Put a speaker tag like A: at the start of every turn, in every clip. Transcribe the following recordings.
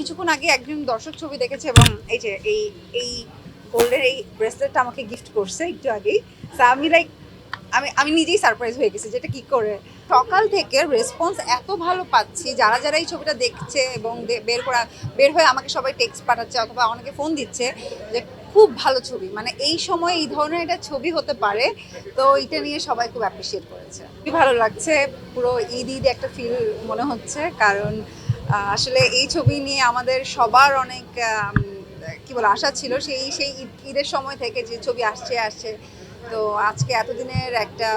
A: কিছুক্ষণ আগে একজন দর্শক ছবি দেখেছে এবং এই যে এই এই গোল্ডের এই ব্রেসলেটটা আমাকে গিফট করছে একটু আগেই। আমি লাইক আমি আমি নিজেই সারপ্রাইজ হয়ে গেছি যেটা কি করে। সকাল থেকে রেসপন্স এত ভালো পাচ্ছি। যারা যারা এই ছবিটা দেখছে এবং বের করা, বের হয়ে আমাকে সবাই টেক্সট পাঠাচ্ছে অথবা অনেকে ফোন দিচ্ছে যে খুব ভালো ছবি। মানে এই সময় এই ধরনের একটা ছবি হতে পারে। তো এটা নিয়ে সবাই খুব অ্যাপ্রিসিয়েট করেছে। খুবই ভালো লাগছে। পুরো ঈদ ঈদ একটা ফিল মনে হচ্ছে। কারণ আসলে এই ছবি নিয়ে আমাদের সবার অনেক কি বলে, আশা ছিল সেই সেই ঈদ- ঈদের সময় থেকে যে ছবি আসছে আসছে। তো আজকে এতদিনের একটা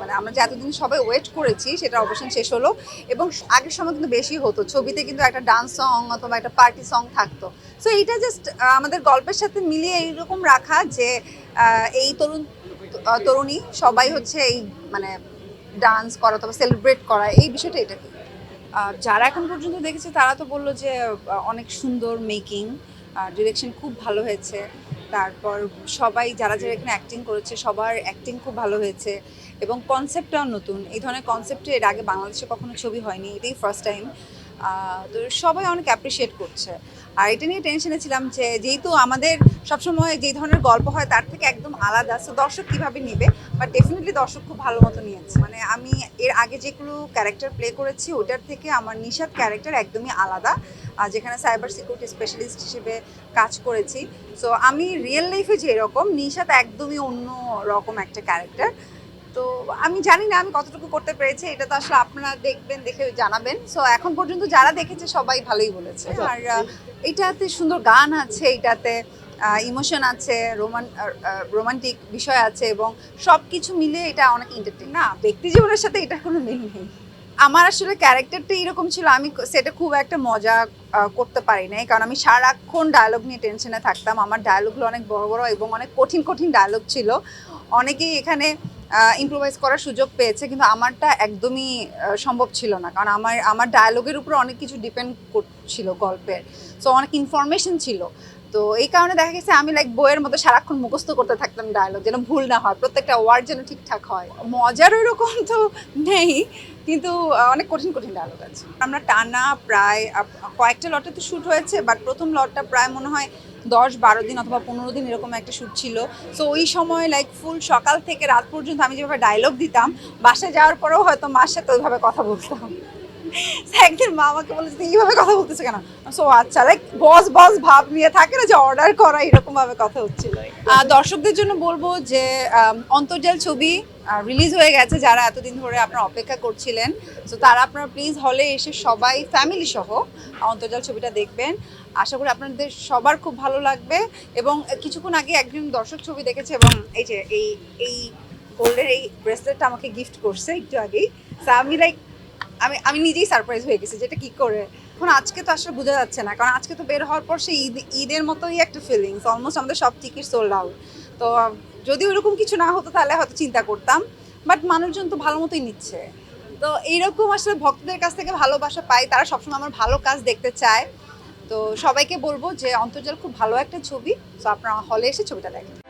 A: মানে আমরা যে এতদিন সবাই ওয়েট করেছি, সেটা অবসান শেষ হলো। এবং আগের সময় কিন্তু বেশি হতো, ছবিতে কিন্তু একটা ডান্স সং অথবা একটা পার্টি সং থাকতো। সো এইটা জাস্ট আমাদের গল্পের সাথে মিলিয়ে এইরকম রাখা যে এই তরুণ তরুণী সবাই হচ্ছে এই মানে ডান্স করা অথবা সেলিব্রেট করা, এই বিষয়টা এটা কি? যারা এখন পর্যন্ত দেখেছে, তারা তো বলল যে অনেক সুন্দর মেকিং ডিরেকশন খুব ভালো হয়েছে। তারপর সবাই, যারা যারা এখানে অ্যাক্টিং করেছে, সবার অ্যাক্টিং খুব ভালো হয়েছে এবং কনসেপ্টটাও নতুন। এই ধরনের কনসেপ্টে এর আগে বাংলাদেশে কখনো ছবি হয়নি, এটাই ফার্স্ট টাইম তো সবাই অনেক অ্যাপ্রিসিয়েট করছে। আর এটা নিয়ে টেনশনে ছিলাম যে যেহেতু আমাদের সবসময় যেই ধরনের গল্প হয় তার থেকে একদম আলাদা। সো দর্শক কীভাবে নেবে? বাট ডেফিনেটলি দর্শক খুব ভালো মতো নিয়েছে। মানে আমি এর আগে যেগুলো ক্যারেক্টার প্লে করেছি ওটার থেকে আমার নিশাদ ক্যারেক্টার একদমই আলাদা। আহ, যেখানে সাইবার সিকিউরিটি স্পেশালিস্ট হিসেবে কাজ করেছি। সো আমি রিয়েল লাইফে যেরকম নিশাদ একদমই অন্য রকম একটা ক্যারেক্টার তো আমি জানি না আমি কতটুকু করতে পেরেছি এটা তো আসলে আপনারা দেখবেন দেখে জানাবেন। সো এখন পর্যন্ত যারা দেখেছে সবাই ভালোই বলেছে। আর এটাতে সুন্দর গান আছে এটাতে ইমোশন আছে রোমান রোমান্টিক বিষয় আছে এবং সব কিছু মিলে এটা অনেক এন্টারটেইন না ব্যক্তি জীবনের সাথে এটা কোনো মিল নেই। আমার আসলে ক্যারেক্টারটা এরকম ছিল আমি সেটা খুব একটা মজা করতে পারি নাই। কারণ আমি সারাক্ষণ ডায়লগ নিয়ে টেনশনে থাকতাম। আমার ডায়লগগুলো অনেক বড় বড় এবং অনেক কঠিন কঠিন ডায়লগ ছিল। অনেকেই এখানে ইম্প্রোভাইজ করার সুযোগ পেয়েছে, কিন্তু আমারটা একদমই সম্ভব ছিল না। কারণ আমার আমার ডায়ালগের উপর অনেক কিছু ডিপেন্ড করছিল গল্পের। সো অনেক ইনফরমেশন ছিল। তো এই কারণে দেখা গেছে আমি লাইক বইয়ের মতো সারাক্ষণ মুখস্থ করতে থাকতাম ডায়লগ যেন ভুল না হয়, প্রত্যেকটা ওয়ার্ড যেন ঠিকঠাক হয়। মজার ওইরকম তো নেই, কিন্তু অনেক কঠিন কঠিন ডায়লগ আছে। আমরা টানা প্রায় কয়েকটা লটে তো শ্যুট হয়েছে বাট প্রথম লটটা প্রায় মনে হয় দশ বারো দিন অথবা পনেরো দিন এরকম একটা শ্যুট ছিল। সো ওই সময় লাইক ফুল সকাল থেকে রাত পর্যন্ত আমি যেভাবে ডায়লগ দিতাম, বাসায় যাওয়ার পরেও হয়তো মার সাথে ওইভাবে কথা বলতাম। একদিন মা আমাকে বলেছে "তুই এইভাবে কথা বলতেছে কেন? সো আচ্ছা লাইক বস বস ভাব নিয়ে থাকে না যে অর্ডার করা এরকম ভাবে কথা হচ্ছিল দর্শকদের জন্য বলব যে অন্তর্জাল ছবি রিলিজ হয়ে গেছে যারা এতদিন ধরে আপনারা অপেক্ষা করছিলেন। সো তারা আপনারা প্লিজ হলে এসে সবাই ফ্যামিলি সহ অন্তর্জাল ছবিটা দেখবেন। আশা করি আপনাদের সবার খুব ভালো লাগবে। এবং কিছুক্ষণ আগে একজন দর্শক ছবি দেখেছে এবং এই যে, এই এই গোল্ডের এই ব্রেসলেটটা আমাকে গিফট করছে একটু আগেই। তা আমি লাইক আমি আমি নিজেই সারপ্রাইজ হয়ে গেছি যেটা কি করে? এখন আজকে তো আসলে বোঝা যাচ্ছে না, কারণ আজকে তো বের হওয়ার পর সেই ঈদ, ঈদের মতোই একটা ফিলিংস অলমোস্ট আমাদের সব টিকিট সোল্ড আউট তো, যদি ওরকম কিছু না হতো তাহলে হয়তো চিন্তা করতাম বাট মানুষজন তো ভালো মতোই নিচ্ছে। তো এইরকম আসলে ভক্তদের কাছ থেকে ভালোবাসা পাই, তারা সবসময় আমার ভালো কাজ দেখতে চায়। তো সবাইকে বলব যে অন্তর্জাল খুব ভালো একটা ছবি তো আপনারা হলে এসে ছবিটা দেখেন।